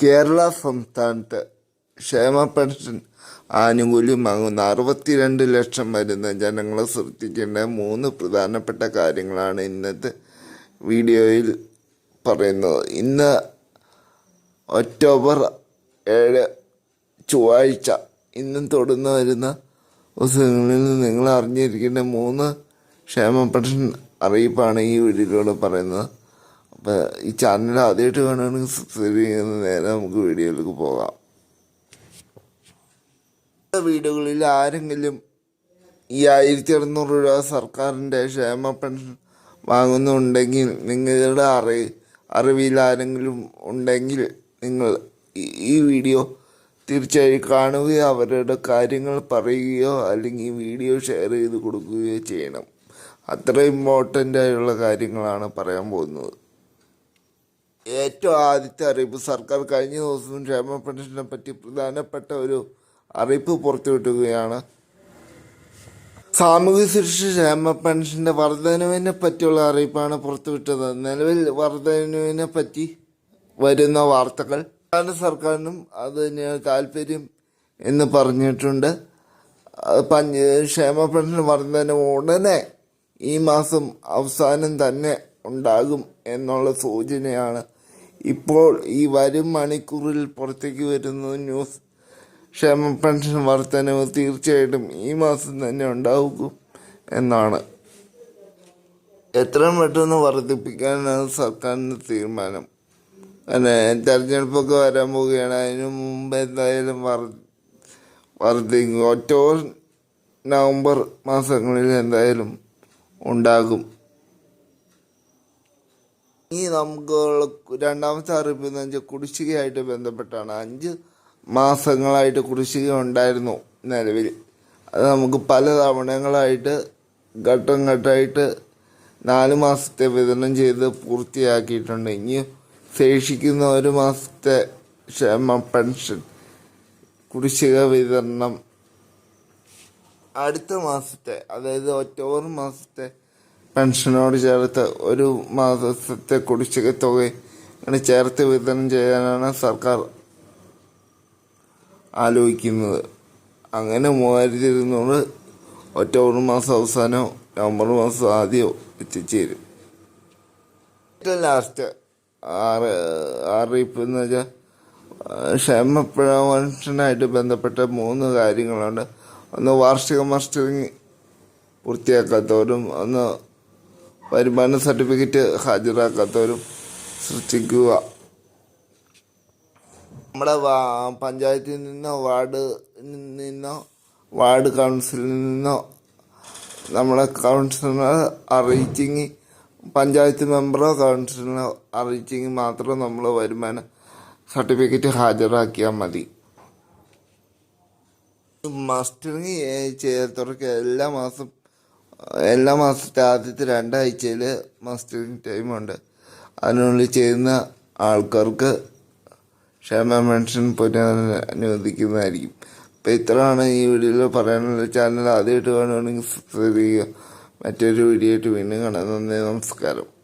കേരള സംസ്ഥാനത്ത് ക്ഷേമ പെൻഷൻ ആനുകൂല്യം വാങ്ങുന്ന അറുപത്തിരണ്ട് ലക്ഷം വരുന്ന ജനങ്ങളെ ശ്രദ്ധിക്കേണ്ട മൂന്ന് പ്രധാനപ്പെട്ട കാര്യങ്ങളാണ് ഇന്നത്തെ വീഡിയോയിൽ പറയുന്നത്. ഇന്ന് ഒക്ടോബർ ഏഴ് ചൊവ്വാഴ്ച. ഇന്നും തുടർന്ന് വരുന്ന ദിവസങ്ങളിൽ നിങ്ങൾ അറിഞ്ഞിരിക്കേണ്ട മൂന്ന് ക്ഷേമ പെൻഷൻ അറിയിപ്പാണ് ഈ വീഡിയോയിലൂടെ പറയുന്നത്. അപ്പോൾ ഈ ചാനൽ ആദ്യമായിട്ട് കാണുകയാണെങ്കിൽ സബ്സ്ക്രൈബ് ചെയ്യുന്ന നേരെ നമുക്ക് വീഡിയോയിലേക്ക് പോകാം. വീടുകളിൽ ആരെങ്കിലും ഈ ആയിരത്തി അറുന്നൂറ് രൂപ സർക്കാരിന്റെ ക്ഷേമ പെൻഷൻ വാങ്ങുന്നുണ്ടെങ്കിൽ നിങ്ങളുടെ അറി അറിവിൽ ആരെങ്കിലും ഉണ്ടെങ്കിൽ നിങ്ങൾ ഈ- ഈ വീഡിയോ തീർച്ചയായും കാണുകയോ അവരുടെ കാര്യങ്ങൾ പറയുകയോ അല്ലെങ്കിൽ വീഡിയോ ഷെയർ ചെയ്ത് കൊടുക്കുകയോ ചെയ്യണം. അത്ര ഇമ്പോർട്ടന്റ് ആയുള്ള കാര്യങ്ങളാണ് പറയാൻ പോകുന്നത്. ഏറ്റവും ആദ്യത്തെ അറിയിപ്പ് സർക്കാർ കഴിഞ്ഞ ദിവസം ക്ഷേമ പെൻഷനെ പറ്റി പ്രധാനപ്പെട്ട ഒരു അറിയിപ്പ് പുറത്തുവിട്ടുകയാണ് സാമൂഹ്യ സുരക്ഷ ക്ഷേമ പെൻഷന്റെ വർധനവിനെ പറ്റിയുള്ള അറിയിപ്പാണ് പുറത്തുവിട്ടത്. നിലവിൽ വർധനവിനെ പറ്റി വരുന്ന വാർത്തകൾ സംസ്ഥാന സർക്കാരിനും അത് താല്പര്യം എന്ന് പറഞ്ഞിട്ടുണ്ട്. ക്ഷേമ പെൻഷൻ വർധന ഉടനെ ഈ മാസം അവസാനം തന്നെ ഉണ്ടാകും എന്നുള്ള സൂചനയാണ് ഇപ്പോൾ ഈ വരും മണിക്കൂറിൽ പുറത്തേക്ക് വരുന്ന ന്യൂസ്. ക്ഷേമ പെൻഷൻ വർധനവ് തീർച്ചയായിട്ടും ഈ മാസം തന്നെ ഉണ്ടാകും എന്നാണ്. എത്രയും പെട്ടെന്ന് വർദ്ധിപ്പിക്കാനാണ് സർക്കാരിന്റെ തീരുമാനം. അങ്ങനെ തെരഞ്ഞെടുപ്പൊക്കെ വരാൻ പോവുകയാണ്. അതിന് മുമ്പ് എന്തായാലും വർ വർദ്ധിക്കും ഒക്ടോബർ നവംബർ മാസങ്ങളിൽ എന്തായാലും ഉണ്ടാകും. ഇനി നമുക്ക് രണ്ടാമത്തെ അറിയിപ്പ് എന്ന് വെച്ചാൽ കുടിശ്ശികയായിട്ട് ബന്ധപ്പെട്ടാണ്. അഞ്ച് മാസങ്ങളായിട്ട് കുടിശ്ശിക ഉണ്ടായിരുന്നു നിലവിൽ. അത് നമുക്ക് പല തവണകളായിട്ട് ഘട്ടം ഘട്ടമായിട്ട് നാല് മാസത്തെ വിതരണം ചെയ്ത് പൂർത്തിയാക്കിയിട്ടുണ്ട്. ഇനി ശേഷിക്കുന്ന ഒരു മാസത്തെ ക്ഷേമ പെൻഷൻ കുടിശ്ശിക വിതരണം അടുത്ത മാസത്തെ അതായത് ഒക്ടോബർ മാസത്തെ പെൻഷനോട് ചേർത്ത് ഒരു മാസത്തെ കുടിശ്ശിക തുക ചേർത്ത് വിതരണം ചെയ്യാനാണ് സർക്കാർ ആലോചിക്കുന്നത്. അങ്ങനെ മൂവായിരത്തി ഇരുന്നൂറ് ഒരു മാസം അവസാനമോ നവംബർ മാസം ആദ്യമോ എത്തിച്ചേരും. ഏറ്റവും ലാസ്റ്റ് ആറ് അറിയിപ്പ് എന്ന് വെച്ചാൽ ക്ഷേമ പെൻഷനായിട്ട് ബന്ധപ്പെട്ട മൂന്ന് കാര്യങ്ങളുണ്ട്. ഒന്ന് വാർഷിക മസ്റ്ററിങ് പൂർത്തിയാക്കാത്തവരും ഒന്ന് വരുമാന സർട്ടിഫിക്കറ്റ് ഹാജരാക്കാത്തവരും സൃഷ്ടിക്കുക. നമ്മുടെ പഞ്ചായത്തിൽ നിന്നോ വാർഡ് നിന്നോ വാർഡ് കൗൺസിലിൽ നിന്നോ നമ്മളെ കൗൺസിലർ അറിയിച്ചെങ്കിൽ പഞ്ചായത്ത് മെമ്പറോ കൗൺസിലറോ അറിയിച്ചെങ്കിൽ മാത്രം നമ്മൾ വരുമാന സർട്ടിഫിക്കറ്റ് ഹാജരാക്കിയാൽ മതി. മസ്റ്ററിങ് ചെയ്യാത്തവർക്ക് എല്ലാ മാസം എല്ലാ മാസത്തെ ആദ്യത്തെ രണ്ടാഴ്ചയിൽ മസ്റ്ററിങ് ടൈമുണ്ട് അതിനുള്ളിൽ ചെയ്യുന്ന ആൾക്കാർക്ക് ക്ഷേമ പെൻഷൻ പുനരനുവദിക്കുന്നതായിരിക്കും. അപ്പം ഇത്രയാണ് ഈ വീഡിയോയിൽ പറയാനുള്ള ചാനൽ ആദ്യമായിട്ട് കാണുകയാണെങ്കിൽ സബ്സ്ക്രൈബ് ചെയ്യുക. മറ്റൊരു വീഡിയോ ആയിട്ട് വീണ്ടും കാണാം. നന്ദി നമസ്കാരം.